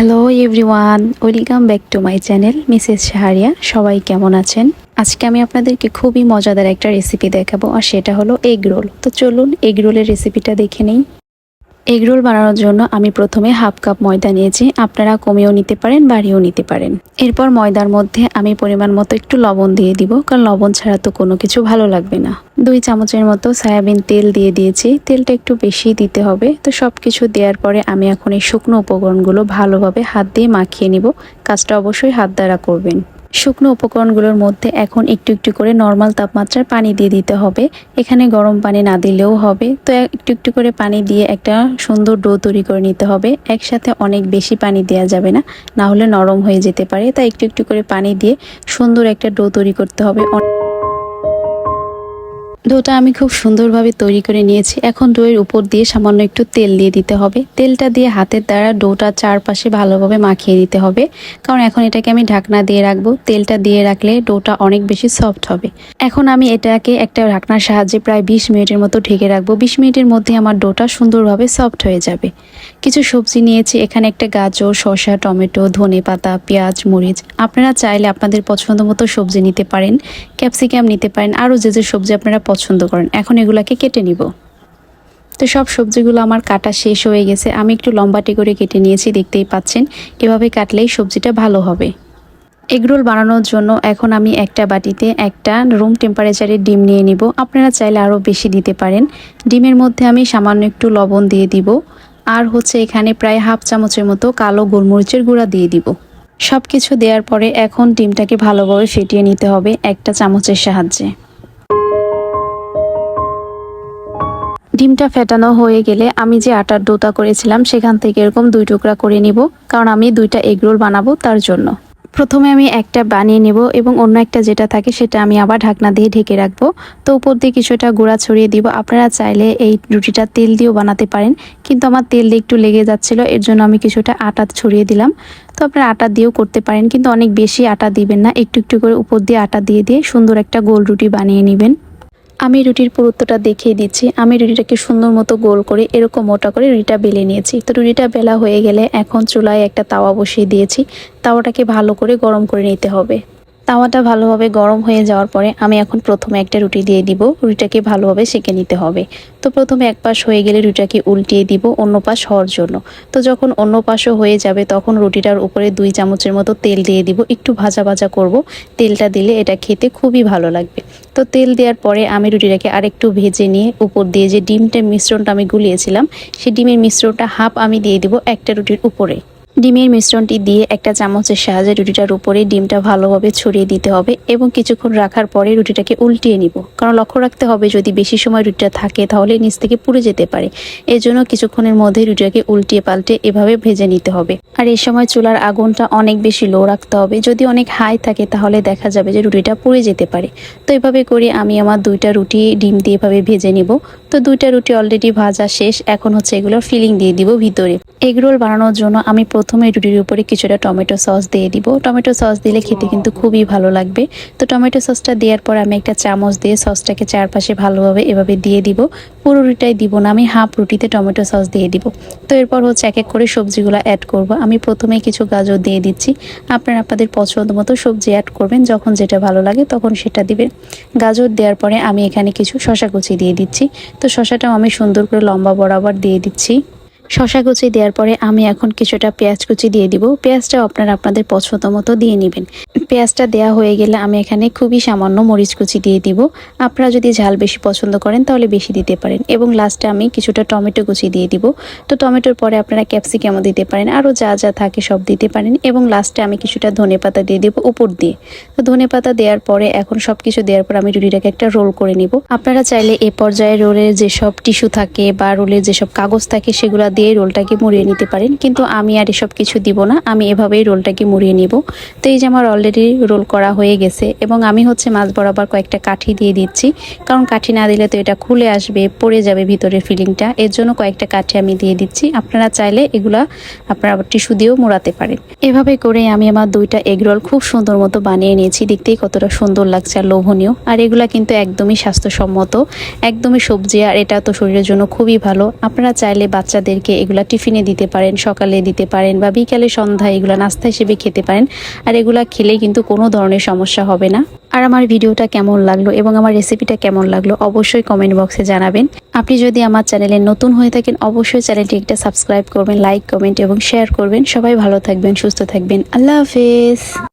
Hello everyone welcome back to my channel Mrs Sahariya সবাই কেমন আছেন? আজকে আমি আপনাদেরকে খুবই মজাদার একটা রেসিপি দেখাবো, আর সেটা হলো এগ রোল তো চলুন এগ রোলের রেসিপিটা দেখে নেই। এগ রোল বানানোর জন্য আমি প্রথমে হাফ কাপ ময়দা নিয়েছি। আপনারা কমিয়েও নিতে পারেন, বাড়িয়েও নিতে পারেন। এরপর ময়দার মধ্যে আমি পরিমাণ মতো একটু লবণ দিয়ে দিব, কারণ লবণ ছাড়া তো কোনো কিছু ভালো লাগবে না। দুই চামচের মতো সয়াবিন তেল দিয়ে দিয়েছি। তেলটা একটু বেশি দিতে হবে। তো সব কিছু দেওয়ার পরে আমি এখন এই শুকনো উপকরণগুলো ভালোভাবে হাত দিয়ে মাখিয়ে নিব। কাজটা অবশ্যই হাত দ্বারা করবেন। শুকনো উপকরণগুলোর মধ্যে এখন একটু একটু করে নর্মাল তাপমাত্রার পানি দিয়ে দিতে হবে। এখানে গরম পানি না দিলেও হবে। তো একটু একটু করে পানি দিয়ে একটা সুন্দর ডো তৈরি করে নিতে হবে। একসাথে অনেক বেশি পানি দেওয়া যাবে না। না হলে নরম হয়ে যেতে পারে। তাই একটু একটু করে পানি দিয়ে সুন্দর একটা ডো তৈরি করতে হবে। ডোটা আমি খুব সুন্দরভাবে তৈরি করে নিয়েছি। এখন ডোয়ের উপর দিয়ে সামান্য একটু তেল দিয়ে দিতে হবে। তেলটা দিয়ে হাতের দ্বারা ডোটা চারপাশে ভালোভাবে মাখিয়ে দিতে হবে। কারণ এখন এটাকে আমি ঢাকনা দিয়ে রাখব। তেলটা দিয়ে রাখলে ডোটা অনেক বেশি সফট হবে। এখন আমি এটাকে একটা ঢাকনার সাহায্যে প্রায় বিশ মিনিটের মতো ঢেকে রাখব। বিশ মিনিটের মধ্যে আমার ডোটা সুন্দরভাবে সফট হয়ে যাবে। কিছু সবজি নিয়েছি। এখানে একটা গাজর, শসা, টমেটো ধনে পাতা পেঁয়াজ, মরিচ। আপনারা চাইলে আপনাদের পছন্দ মতো সবজি নিতে পারেন। ক্যাপসিকাম নিতে পারেন। আরও যে যে সবজি আপনারা পছন্দ করেন। এখন এগুলাকে কেটে নিব। তো সব সবজিগুলো আমার কাটা শেষ হয়ে গেছে। আমি একটু লম্বাটি করে কেটে নিয়েছি, দেখতেই পাচ্ছেন। এভাবে কাটলেই সবজিটা ভালো হবে। এগরোল বানানোর জন্য এখন আমি একটা বাটিতে একটা রুম টেম্পারেচারের ডিম নিয়ে নিব। আপনারা চাইলে আরও বেশি দিতে পারেন। ডিমের মধ্যে আমি সামান্য একটু লবণ দিয়ে দিব। আর হচ্ছে এখানে প্রায় হাফ চামচের মতো কালো গোলমরিচের গুঁড়া দিয়ে দিব। সব কিছু দেওয়ার পরে এখন ডিমটাকে ভালোভাবে ফেটিয়ে নিতে হবে একটা চামচের সাহায্যে। ডিমটা ফেটানো হয়ে গেলে আমি যে আটার ডোতা করেছিলাম, সেখান থেকে এরকম দুই টুকরা করে নিব, কারণ আমি দুইটা এগরোল বানাবো তার জন্য। প্রথমে আমি একটা বানিয়ে নেব এবং অন্য একটা যেটা থাকে সেটা আমি আবার ঢাকনা দিয়ে ঢেকে রাখব। তো উপর দিয়ে কিছুটা গুঁড়া ছড়িয়ে দিব। আপনারা চাইলে এই রুটিটা তেল দিয়েও বানাতে পারেন, কিন্তু আমার তেল দিয়ে একটু লেগে যাচ্ছিল, এর জন্য আমি কিছুটা আটা ছড়িয়ে দিলাম। তো আপনারা আটা দিয়েও করতে পারেন, কিন্তু অনেক বেশি আটা দিবেন না, একটু একটু করে উপর দিয়ে আটা দিয়ে দিয়ে সুন্দর একটা গোল রুটি বানিয়ে নেবেন। আমি রুটির পুরুত্বটা দেখিয়ে দিচ্ছি। আমি রুটিটাকে সুন্দর মতো গোল করে এরকম মোটা করে রুটিটা বেলে নিয়েছি। তো রুটিটা বেলা হয়ে গেলে এখন চুলায় একটা তাওয়া বসিয়ে দিয়েছি। তাওয়াটাকে ভালো করে গরম করে নিতে হবে। তাওয়াটা ভালোভাবে গরম হয়ে যাওয়ার পরে আমি এখন প্রথমে একটা রুটি দিয়ে দিব। রুটিটাকে ভালোভাবে সেঁকে নিতে হবে। তো প্রথমে এক পাশ হয়ে গেলে রুটিটাকে উল্টিয়ে দিব অন্য পাশ হওয়ার জন্য। তো যখন অন্য পাশও হয়ে যাবে তখন রুটিটার উপরে দুই চামচের মতো তেল দিয়ে দিব। একটু ভাজা ভাজা করব। তেলটা দিলে এটা খেতে খুবই ভালো লাগবে। তো তেল দেওয়ার পরে আমি রুটিটাকে আরেকটু ভেজে নিয়ে উপর দিয়ে যে ডিমটার মিশ্রণটা আমি গুলিয়েছিলাম সেই ডিমের মিশ্রণটা হাফ আমি দিয়ে দিব একটা রুটির উপরে। ডিমের মিশ্রণটি দিয়ে একটা চামচের সাহায্যে রুটিটার উপরে ডিমটা ভালোভাবে ছড়িয়ে দিতে হবে এবং কিছুক্ষণ রাখার পরে রুটিটাকে উল্টিয়ে নিব। কারণ লক্ষ্য রাখতে হবে যদি বেশি সময় রুটিটা থাকে তাহলে নিচ থেকে পুড়ে যেতে পারে। এর জন্য কিছুক্ষণের মধ্যে রুটিটাকে উল্টিয়ে পাল্টে এভাবে ভেজে নিতে হবে। আর এই সময় চুলার আগুনটা অনেক বেশি লো রাখতে হবে। যদি অনেক হাই থাকে তাহলে দেখা যাবে যে রুটিটা পুড়ে যেতে পারে। তো এভাবে করে আমি আমার দুইটা রুটি ডিম দিয়ে এভাবে ভেজে নিব। তো দুইটা রুটি অলরেডি ভাজা শেষ। এখন হচ্ছে এগুলোর ফিলিং দিয়ে দিব ভিতরে। এগরোল বানানোর জন্য আমি প্রথমে রুটির উপরে কিছুটা টমেটো সস দিয়ে দিব। টমেটো সস দিলে খেতে কিন্তু খুবই ভালো লাগবে। তো টমেটো সসটা দেওয়ার পর আমি একটা চামচ দিয়ে সসটাকে চারপাশে ভালোভাবে এভাবে দিয়ে দিব। পুরো রুটিটাই দিব না, আমি হাফ রুটিতে টমেটো সস দিয়ে দিব। তো এরপর হচ্ছে এক এক করে সবজিগুলো অ্যাড করব। আমি প্রথমে কিছু গাজর দিয়ে দিচ্ছি। আপনারা আপনাদের পছন্দ মতো সবজি অ্যাড করবেন, যখন যেটা ভালো লাগে তখন সেটা দিবেন। গাজর দেওয়ার পরে আমি এখানে কিছু শশা কুচি দিয়ে দিচ্ছি। তো শশাটাও আমি সুন্দর করে লম্বা বরাবর দিয়ে দিচ্ছি। শশা কুচি দেওয়ার পরে আমি এখন কিছুটা পেঁয়াজ কুচি দিয়ে দিব। পেঁয়াজটা আপনারা আপনাদের পছন্দ মতো দিয়ে নেবেন। পেঁয়াজটা দেওয়া হয়ে গেলে আমি এখানে খুবই সামান্য মরিচ কুচি দিয়ে দিব। আপনারা যদি ঝাল বেশি পছন্দ করেন তাহলে বেশি দিতে পারেন এবং লাস্টে আমি কিছুটা টমেটো কুচি দিয়ে দিব। তো টমেটোর পরে আপনারা ক্যাপসিকামও দিতে পারেন, আরও যা যা থাকে সব দিতে পারেন এবং লাস্টে আমি কিছুটা ধনে পাতা দিয়ে দেবো উপর দিয়ে। তো ধনে পাতা দেওয়ার পরে এখন সব কিছু দেওয়ার পর আমি রুটিটাকে একটা রোল করে নিব। আপনারা চাইলে এ পর্যায়ে রোলের যেসব টিস্যু থাকে বা রোলের যেসব কাগজ থাকে সেগুলো দিয়ে রোলটাকে মুড়িয়ে নিতে পারেন, কিন্তু আমি আর এসব কিছু দিব না, আমি এভাবেই রোলটাকে মুড়িয়ে নিব। তো এই যে আমার অলরেডি রোল করা হয়ে গেছে, এবং আমি হচ্ছে মাছ বরাবর কয়েকটা কাঠি দিয়ে দিচ্ছি, কারণ কাঠি না দিলে তো এটা খুলে আসবে, পড়ে যাবে ভিতরের ফিলিংটা এর জন্য কয়েকটা কাঠি আমি দিয়ে দিচ্ছি, আপনারা চাইলে এগুলা আপনারা টিস্যু দিয়েও মোড়াতে পারেন। এভাবে করে আমি আমার দুইটা এগ রোল খুব সুন্দর মতো বানিয়ে নিয়েছি, দেখতেই কতটা সুন্দর লাগছে আর লোভনীয়। আর এগুলা কিন্তু একদমই স্বাস্থ্যসম্মত, একদমই সবজি, আর এটা তো শরীরের জন্য খুবই ভালো। আপনারা চাইলে বাচ্চাদেরকে থেকে এগুলা টিফিনে দিতে পারেন, সকালে দিতে পারেন বা বিকালে সন্ধ্যায় এগুলা নাস্তা হিসেবে খেতে পারেন। আর এগুলা খেলে কিন্তু কোনো ধরনের সমস্যা হবে না। আর আমার ভিডিওটা কেমন লাগল এবং আমার রেসিপিটা কেমন লাগল অবশ্যই কমেন্ট বক্সে জানাবেন। আপনি যদি আমার চ্যানেলে নতুন হয়ে থাকেন, অবশ্যই চ্যানেলটি একটা সাবস্ক্রাইব করবেন, লাইক, কমেন্ট এবং শেয়ার করবেন। সবাই ভালো থাকবেন, সুস্থ থাকবেন। আল্লাহ হাফেজ।